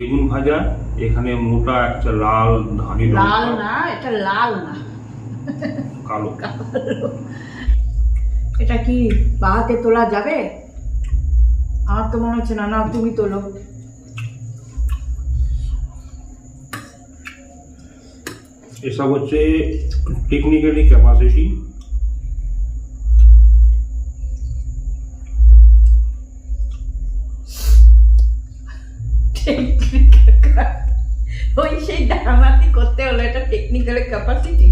বেগুন ভাজা এখানে মোটা একটা লাল ধানি লাল না এটা লাল না। কালো। এটা কি বাহাতে তোলা যাবে? আমার তো মনে হচ্ছে না না তুমি তোলো। এসব হচ্ছে টেকনিক্যালি ক্যাপাসিটি ওই সেই ডাকামাতি করতে হলো এটা টেকনিক্যাল ক্যাপাসিটি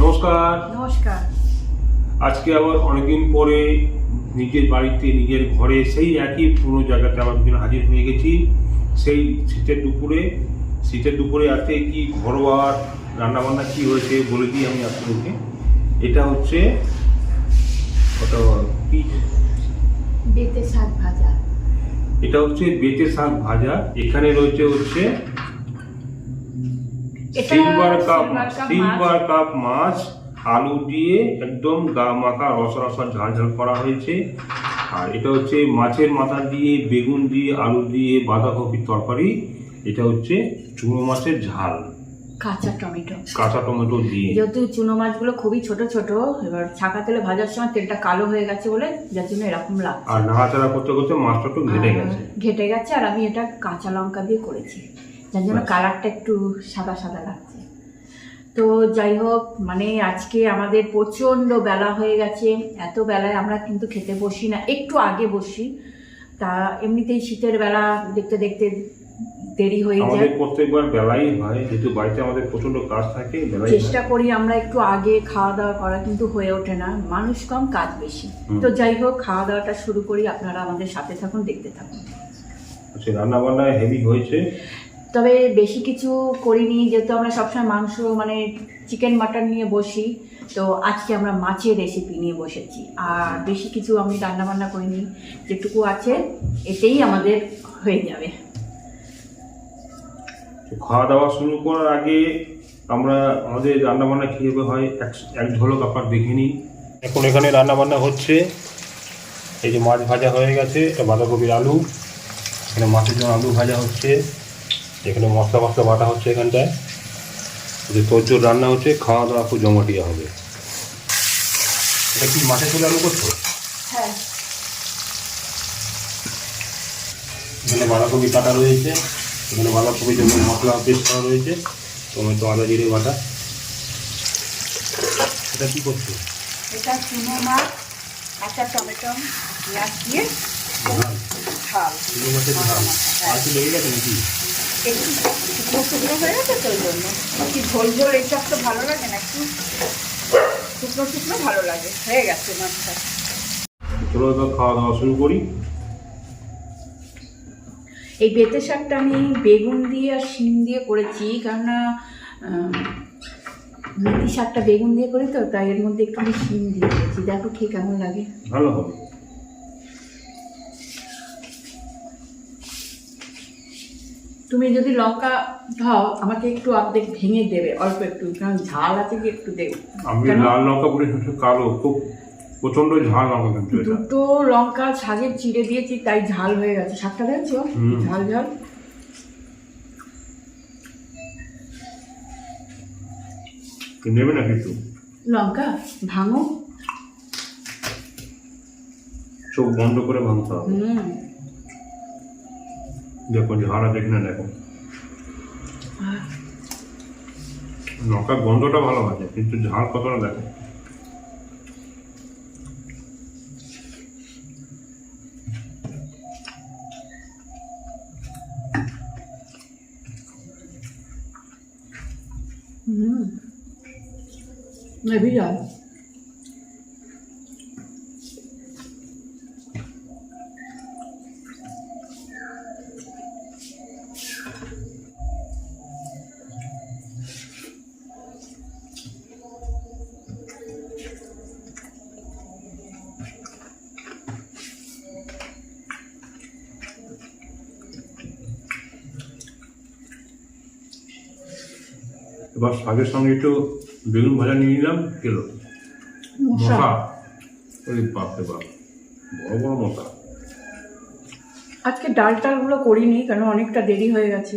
নমস্কার। নমস্কার। আজকে আবার অনেকদিন পরে নিজের বাড়িতে নিজের ঘরে সেই একই পুরনো জায়গাতে আবার দুজন হাজির হয়ে গেছি। সেই শীতের দুপুরে শীতের দুপুরে আজকে কি ঘরোয়া রান্নাবান্না কি হয়েছে বলে দিই আমি আপনাদেরকে। এটা হচ্ছে ওটা কি বেতে শাক ভাজা। এটা হচ্ছে বেতে শাক ভাজা। এখানে রয়েছে হচ্ছে সিলভার কাপ সিলভার কাপ মাছ আলু দিয়ে একদম গা মাখা রসা রসা ঝাল ঝাল করা হয়েছে। আর এটা হচ্ছে মাছের মাথা দিয়ে বেগুন দিয়ে আলু দিয়ে বাঁধাকপির তরকারি। এটা হচ্ছে চুনো মাছের ঝাল। কাঁচা টমেটো। কাঁচা টমেটো দিয়ে। যেহেতু চুনো মাছগুলো খুবই ছোট ছোট এবার ছাকা তেলে ভাজার সময় তেলটা কালো হয়ে গেছে বলে যার জন্য এরকম লাগছে। আর নাড়াচাড়া করতে করতে মাছটা একটু ঘেটে গেছে। আর ঘেটে গেছে আর আমি এটা কাঁচা লঙ্কা দিয়ে করেছি। যার জন্য। কালারটা একটু সাদা সাদা লাগছে। তো যাই হোক মানে আজকে আমাদের প্রচণ্ড বেলা হয়ে গেছে। এত বেলায় আমরা কিন্তু খেতে বসি না একটু আগে বসি। তা এমনিতেই শীতের বেলা দেখতে দেখতে দেরি হয়ে যায়। আমাদের প্রত্যেকবার বেলাই হয় যেহেতু বাড়িতে আমাদের প্রচণ্ড কাজ থাকে বেলাই চেষ্টা করি আমরা একটু আগে খাওয়া দাওয়া করা কিন্তু হয়ে ওঠে না। মানুষ কম কাজ বেশি। তো যাই হোক খাওয়া দাওয়াটা শুরু করি আপনারা আমাদের সাথে থাকুন দেখতে থাকুন। আচ্ছা রান্না বান্নায় হেভি হয়েছে? তবে বেশি কিছু করিনি যেহেতু আমরা সবসময় মাংস মানে চিকেন মাটন নিয়ে বসি তো আজকে আমরা মাছের রেসিপি নিয়ে বসেছি। আর বেশি কিছু আমি রান্না বান্না করিনি যেটুকু আছে এতেই আমাদের হয়ে যাবে। খাওয়া দাওয়া শুরু করার আগে আমরা আমাদের রান্নাবান্না কীভাবে হয় এক এক ঝলক আপনার দেখে নিই। এখন এখানে রান্নাবান্না হচ্ছে। এই যে মাছ ভাজা হয়ে গেছে এটা বাঁধাকপির আলু। এখানে মাছের জন্য আলু ভাজা হচ্ছে। এখানে মশলা মশলা বাটা হচ্ছে এখানটায়। যে তোর রান্না হচ্ছে খাওয়া দাওয়া খুব জমাটিয়া হবে। এটা কি মাছের চলে আলু করছ? হ্যাঁ। এখানে বাঁধাকপি কাটা রয়েছে। এখানে বাঁধাকপির জন্য মশলা পেস্ট করা রয়েছে। টমেটো আদা জিরে বাটা। এটা কি করছ? এটা চুনো মাছ কাঁচা টমেটো পেঁয়াজ দিয়ে ঝাল। ঝাল। মাছের ঝাল। আর কি লেগে গেছে নাকি? একটু শুকনো শুকনো হয়ে গেছে তো ওই জন্য। কি ঝোল ঝোল এইসব তো ভালো লাগে না একটু শুকনো শুকনো ভালো লাগে। হয়ে গেছে মাছটা। চলো তো খাওয়া দাওয়া শুরু করি। এই বেতে শাকটা আমি বেগুন দিয়ে আর শিম দিয়ে করেছি কেননা মেথি শাকটা বেগুন দিয়ে করি তো তাই এর মধ্যে একটু শিম দিয়ে দিয়েছি দেখো খেয়ে কেমন লাগে। ভালো হবে। তুমি যদি লঙ্কা খাও আমাকে একটু অর্ধেক ভেঙে দেবে অল্প একটু কারণ ঝাল আছে কি একটু দেবে। আমি লাল লঙ্কা পরে কালো খুব প্রচণ্ড ঝাল লঙ্কা কিন্তু এটা দুটো লঙ্কা ছাগে চিড়ে দিয়েছি তাই ঝাল হয়ে গেছে। শাকটা দেখছ ঝাল ঝাল। নেবে না কিছু লঙ্কা ভাঙো। চোখ বন্ধ করে ভাঙতে হবে। দেখো ঝাল আছে কিনা দেখো। আহ, লঙ্কার গন্ধটা ভালো আছে কিন্তু ঝাল কতটা দেখো। হুম নেবি যাও এবার শাকের সঙ্গে একটু বেগুন ভাজা নিয়ে নিলাম কিলো। মশা। মশা। ওই বাপরে বাপ বড় বড় মশা। আজকে ডাল টালগুলো করিনি কারণ অনেকটা দেরি হয়ে গেছে।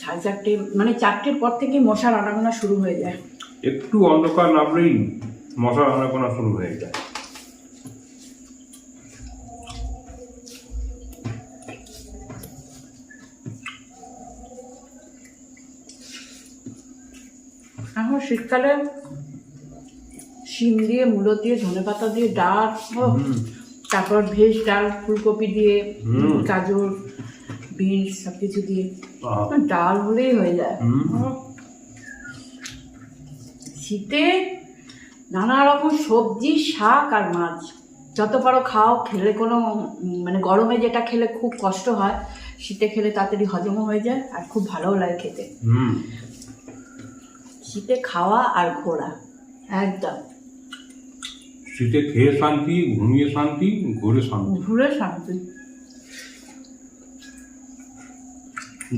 সাড়ে চারটে মানে চারটের পর থেকে মশার আনাগোনা শুরু হয়ে যায়। একটু অন্ধকার নামলেই মশলা রান্না করা শুরু হয়ে যায় এখন শীতকালে শিম দিয়ে মূলো দিয়ে ধনে পাতা দিয়ে ডাল তারপর ভেজ ডাল ফুলকপি দিয়ে গাজর বিনস সব কিছু দিয়ে ডাল হলেই হয়ে যায়। শীতে নানা রকম সবজি শাক আর মাছ। যত পারো খাও খেলে কোনো মানে গরমে যেটা খেলে খুব কষ্ট হয় শীতে খেলে তাড়াতাড়ি হজমও হয়ে যায় আর খুব ভালোও লাগে খেতে। শীতে খাওয়া আর ঘোরা। একদম। শীতে খেয়ে শান্তি ঘুমিয়ে শান্তি ঘুরে শান্তি। ঘুরে শান্তি।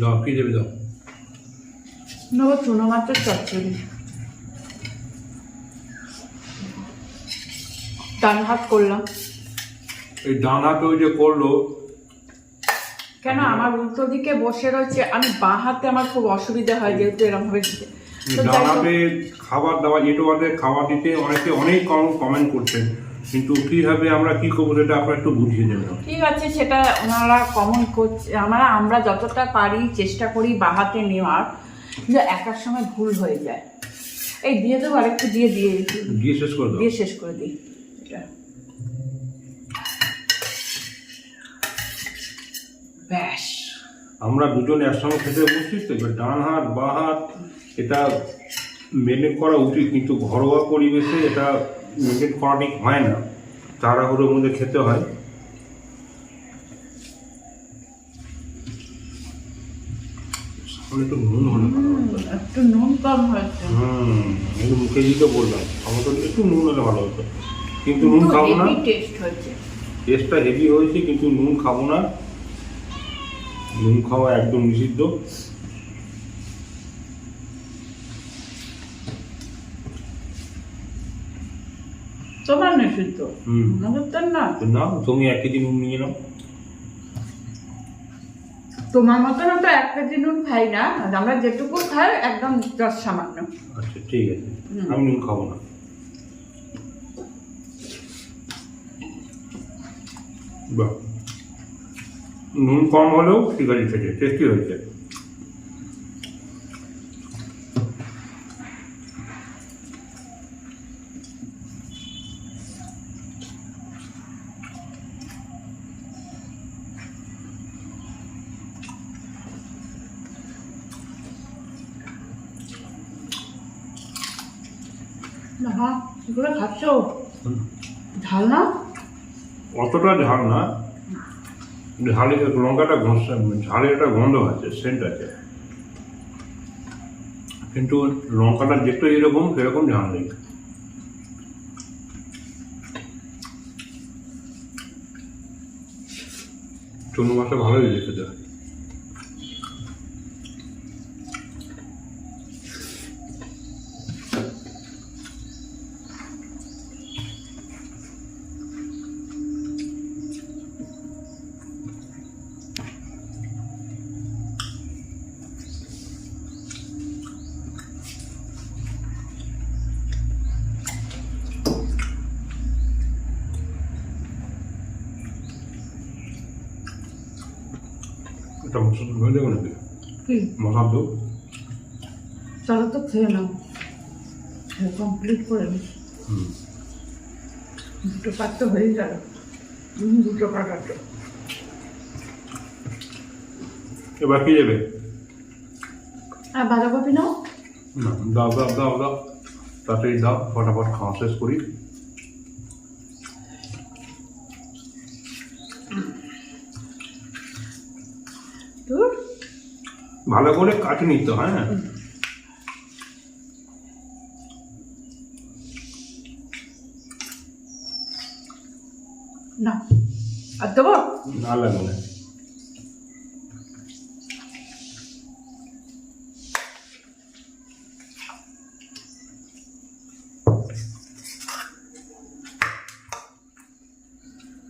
দাও কি দেবে দাও? নেব চুনো মাছের চচ্চড়ি। ডান হাত করলাম। এই ডান হাতে ওই যে করল। কেন? আমার উল্টো দিকে বসে রয়েছে। আমি বাঁ হাতে আমার খুব অসুবিধা হয় যেহেতু এরকম ভাবে দিতে তো যাই ডান হোক, হাতে খাবার দাবার এটোয়াতে খাবার দিতে অনেকে অনেক কম কমেন্ট করছেন। কিন্তু কীভাবে আমরা কি করব সেটা আপনারা একটু বুঝিয়ে দেবেন। ঠিক আছে সেটা ওনারা কমন করছে আমরা আমরা যতটা পারি চেষ্টা করি বাঁ হাতে নেওয়ার কিন্তু একার সময় ভুল হয়ে যায়। এই দিয়ে দেবো আর একটু দিয়ে দিয়ে দিয়ে শেষ করে দাও। দিয়ে শেষ করে দিই। এটা। ব্যাস। আমরা দুজন একসঙ্গে খেতে বসছি তো এবার ডান হাত বা হাত এটা মেনটেন করা উচিত কিন্তু ঘরোয়া পরিবেশে এটা মেনটেন করা ঠিক হয় না। তাড়াহুড়োর মধ্যে খেতে হয়। একটু নুন হলে ভালো হুম, একটু নুন কম হয়েছে। হুম একটু মুখে দিতে বললাম। আমার তো একটু নুন হলে ভালো হতো। কিন্তু নুন খাব না। টেস্ট হয়েছে। টেস্টটা হেভি হয়েছে কিন্তু নুন খাব না। নুন খাওয়া একদম নিষিদ্ধ। আমাদের তো না তো না। তুমি এক কেজি নুন নিয়ে নাও। তোমার মতন তো এক কেজি নুন খাই না। আমরা যেটুকু খাই একদম দশ সামান্য। আচ্ছা ঠিক আছে। আমি নুন খাব না। বাহ। নুন কম হলেও ঠিক আছে টেস্টি হয়েছে খাচ্ছ? ঝাল না? অতটা ঝাল না। ঝালে লঙ্কাটা ঝালের একটা গন্ধ আছে সেন্ট আছে। কিন্তু লঙ্কাটা যেটা এরকম সেরকম ঝাল নেই। চুনো মাছটা ভালোই লেগেছে। খেতে মশলা হয়ে যাবে নাকি? কি? মশলা দেবো চলো তো খেয়ে নাও। কমপ্লিট করে নি হুম। দুটো পাত তো হয়ে গেল। হুম, দুটো কাটাতো এবার কি যাবে আর বাঁধাকপি নাও? না দাও দাও দাও দাও। তাড়াতাড়ি দাও ফটাফট খাওয়া শেষ করি তোর ভালো করে কাটে নিতে হয় হ্যাঁ। না আর দেবো? না লাগে না।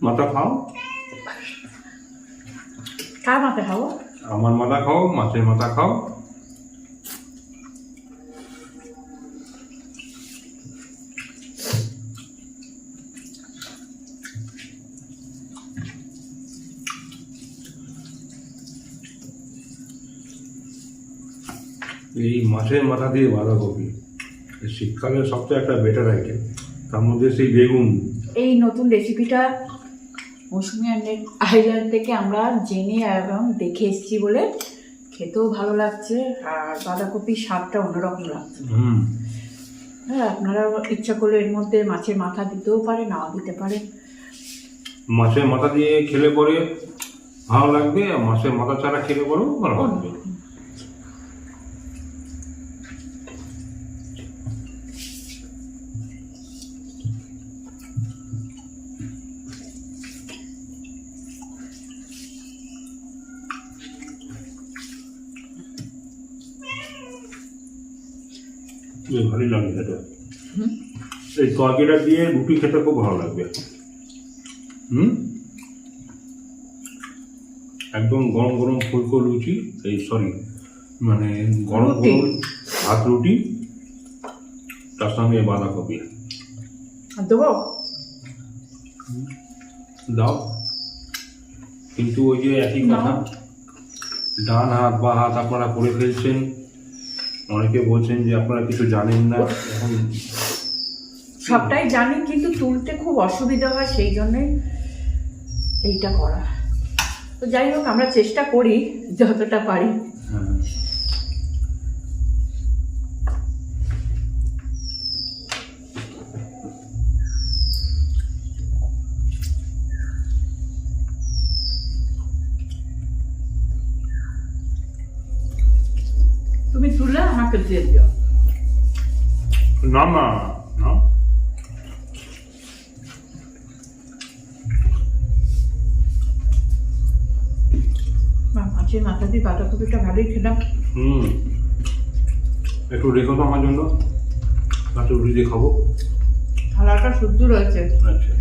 মাথা খাও। কার মাথা খাব? আমার মাথা খাও, মাছের মাথা খাও। এই মাছের মাথা দিয়ে বাঁধাকপি এই শীতকালের সবচেয়ে একটা বেটার আইটেম তার মধ্যে সেই বেগুন। এই নতুন রেসিপিটা মৌসুমি আইল্যান্ড থেকে আমরা জেনে এবং দেখে এসেছি বলে খেতেও ভালো লাগছে আর বাঁধাকপির স্বাদটা অন্যরকম লাগছে। হুম। হ্যাঁ আপনারা ইচ্ছা করলে এর মধ্যে মাছের মাথা দিতেও পারে নাও দিতে পারে মাছের মাথা দিয়ে খেলে পরে ভালো লাগবে মাছের মাথা ছাড়া খেলে পরেও ভালো লাগবে। ভালোই লাগে খেতে। এই তরকারিটা দিয়ে রুটি খেতে খুব ভালো লাগবে। হুম? একদম গরম গরম ফুলকো লুচি এই সরি মানে গরম গরম ভাত রুটি তার সঙ্গে বাঁধাকপি। দেবো? দাও। কিন্তু ওই যে একই। কথা ডান হাত বা হাত আপনারা করে ফেলছেন অনেকে বলছেন যে আপনারা কিছু জানেন না এখন সবটাই জানি কিন্তু তুলতে খুব অসুবিধা হয় সেই জন্যে এইটা করা। তো যাই হোক আমরা চেষ্টা করি যতটা পারি। হ্যাঁ তুমি না না বা মাছের মাথা দিয়ে বাঁধাকপিটা ভালোই খেলাম হুম একটু রেখো তো আমার জন্য একটু রুটি দিয়ে খাব থালাটা শুদ্ধ রয়েছে আচ্ছা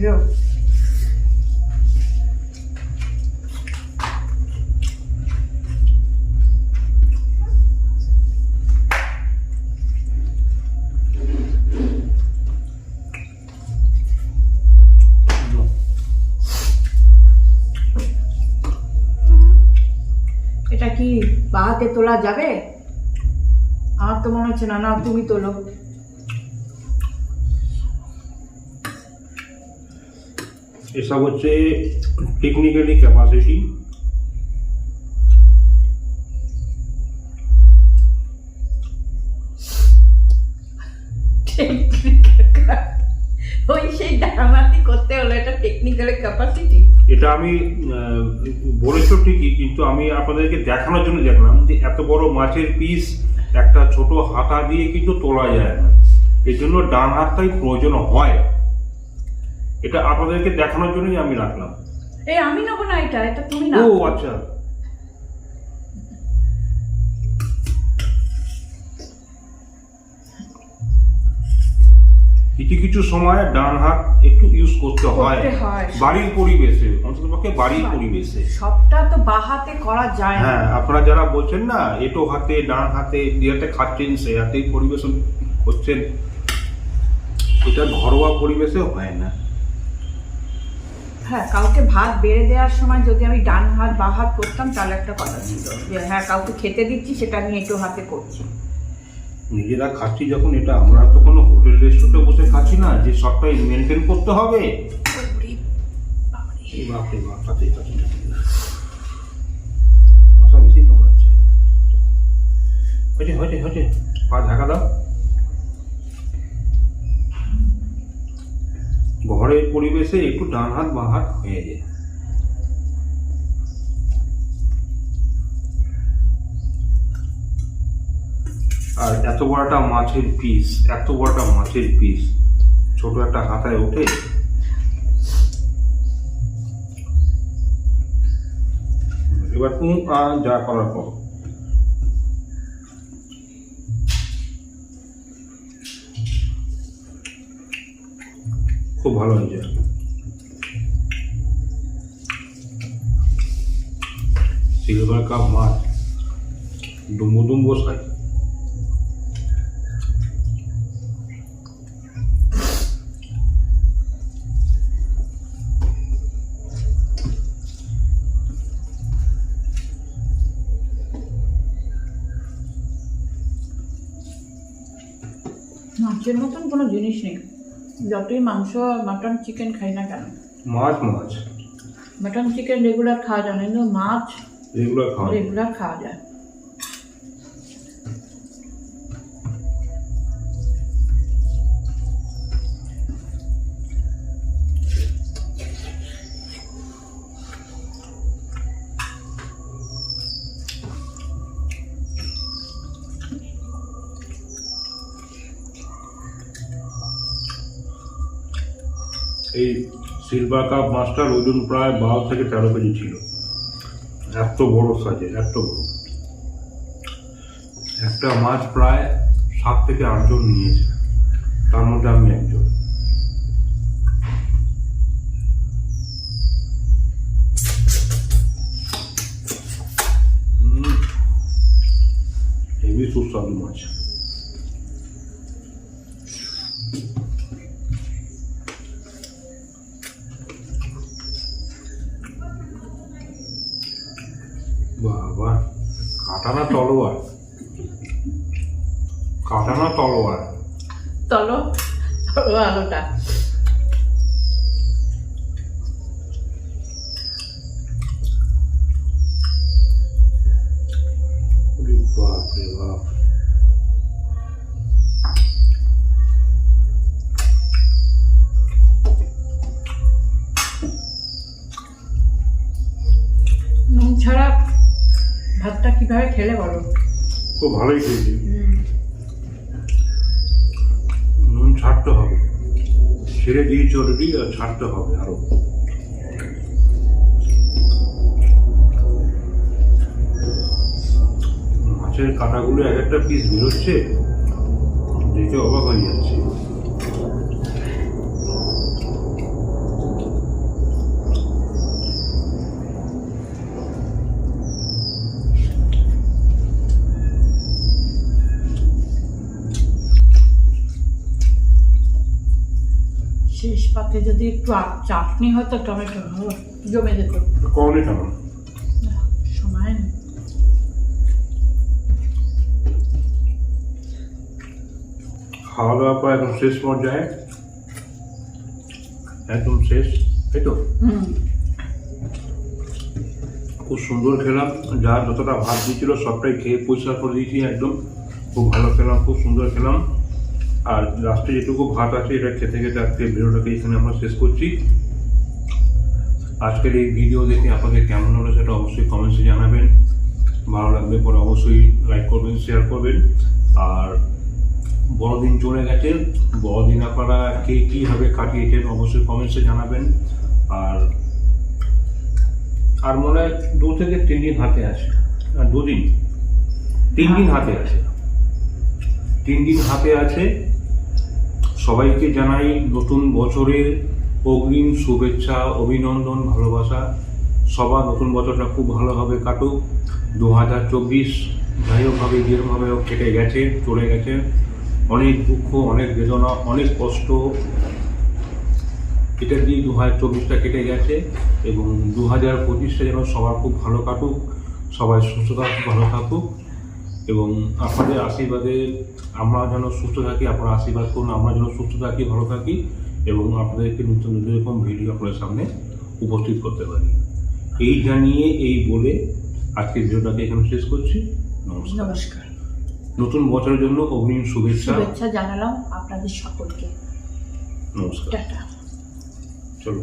কি বাহাতে তোলা যাবে? আমার তো মনে হচ্ছে না না তুমি তোলো। এসব হচ্ছে টেকনিক্যালি ক্যাপাসিটি ওই সেই ডারামাতি করতে হলো এটা টেকনিক্যাল ক্যাপাসিটি এটা আমি বলেছ ঠিকই কিন্তু আমি আপনাদেরকে দেখানোর জন্য দেখলাম যে এত বড় মাছের পিস একটা ছোট হাতা দিয়ে কিন্তু তোলা যায় না। এই জন্য ডান হাতটাই প্রয়োজন হয়। এটা আপনাদেরকে দেখানোর জন্যই আমি রাখলাম। এই আমি নেব না এটা এটা তুমি না ও আচ্ছা। কিছু কিছু সময় ডান হাত একটু ইউজ করতে হয়। বাড়ির পরিবেশে অন্তত পক্ষে বাড়ির পরিবেশে। সবটা তো বাহাতে করা যায় না। হ্যাঁ আপনারা যারা বলছেন না এটো হাতে ডান হাতে দিয়াতে খাচ্ছেন সে হাতেই পরিবেশন করছেন এটা ঘরোয়া পরিবেশে হয় না। হ্যাঁ কাউকে ভাত বেড়ে দেওয়ার সময় যদি আমি ডান হাত বা হাত করতাম তাহলে একটা কথা ছিল যে হ্যাঁ কাউকে খেতে দিচ্ছি সেটা আমি এটো হাতে করছি। নিজেরা খাচ্ছি যখন এটা আমরা তো কোনো হোটেল রেস্টুরেন্টে বসে খাচ্ছি না যে সবটাই মেনটেন করতে হবে। বাপরে বাপ মশা বেশি কামড়াচ্ছে। হয়েছে হয়েছে হয়েছে পা ঢাকা দাও। ঘরের পরিবেশে একটু ডান হাত বাঁ হাত হয়ে যায়। আর এত বড়টা মাছের পিস এত বড়টা মাছের পিস ছোট একটা হাতায় ওঠে। এবার তুমি আহ, যা করার পর খুব ভালো হয়েছে সিলভার কাপ মাছ। ডুম্বো ডুম্বো সাইজ মাছের মতন কোনো জিনিস নেই। যতই মাংস মাটন চিকেন খাই না কেন? মাছ মাছ। মাটন চিকেন রেগুলার খাওয়া যায় না কিন্তু মাছ রেগুলার খাওয়া রেগুলার খাওয়া যায়। এই সিলভার কাপ মাছটার ওজন প্রায় বারো থেকে তেরো কেজি ছিল। এত বড় সাইজের এত বড়। একটা মাছ প্রায় সাত থেকে আটজন নিয়েছে। তার মধ্যে আমি একজন। বাবা কাটানা তলোয়ার। কাটানা তলোয়ার। তলো চলো আলোটা। খুব ভালোই খেয়েছি। নুন ছাড়তে হবে। ছেড়ে দিয়েছি অলরেডি আর ছাড়তে হবে আরও। মাছের কাঁটাগুলো এক একটা পিস বেরোচ্ছে, দেখে অবাক হয়ে যাচ্ছে। শেষ পাতে যদি একটু চাটনি হতো টমেটো জমে যেত। সময় নেই। খাওয়া দাওয়া প্রায় একদম শেষ পর্যায়ে। একদম শেষ তাই তো? খুব সুন্দর খেলাম যা যতটা ভাত দিয়েছিল সবটাই খেয়ে পরিষ্কার করে দিয়েছি একদম। খুব ভালো খেলাম খুব সুন্দর খেলাম। আর লাস্টে যেটুকু ভাত আছে, এটা খেতে খেতে আজকে ভিডিওটাকে এখানে আমরা শেষ করছি। আজকের এই ভিডিও দেখে আপনাদের কেমন হলো সেটা অবশ্যই কমেন্টসে জানাবেন। ভালো লাগলে পরে অবশ্যই লাইক করবেন শেয়ার করবেন। আর বড়দিন চলে গেছে, বড়দিন আপনারা কে কীভাবে কাটিয়েছেন অবশ্যই কমেন্টসে জানাবেন। আর আর মনে হয় দু থেকে তিন দিন হাতে আছে। দুদিন। তিন দিন হাতে আছে। তিন দিন হাতে আছে। সবাইকে জানাই নতুন বছরের অগ্রিম শুভেচ্ছা, অভিনন্দন, ভালোবাসা। সবার নতুন বছরটা খুব ভালোভাবে কাটুক। দু হাজার চব্বিশ যাই হোকভাবে যেরকমভাবে কেটে গেছে, চলে গেছে। অনেক দুঃখ, অনেক বেদনা, অনেক কষ্ট। এটা দিয়ে দু হাজার চব্বিশটা কেটে গেছে এবং দু হাজার পঁচিশটা যেন সবার খুব ভালো কাটুক, সবাই সুস্থ থাকুক, ভালো থাকুক। এবং আপনাদের আশীর্বাদে আমরা যেন সুস্থ থাকি আপনারা আশীর্বাদ করুন আমরা যেন সুস্থ থাকি ভালো থাকি এবং আপনাদেরকে নতুন নতুন রকম ভিডিও আপনাদের সামনে উপস্থিত করতে পারি। এই জানিয়ে এই বলে আজকের ভিডিওটাকে এখানে শেষ করছি। নমস্কার। নমস্কার। নতুন বছরের জন্য অগ্রিম শুভেচ্ছা। শুভেচ্ছা জানালাম আপনাদের সকলকে। নমস্কার। টাটা। চলো।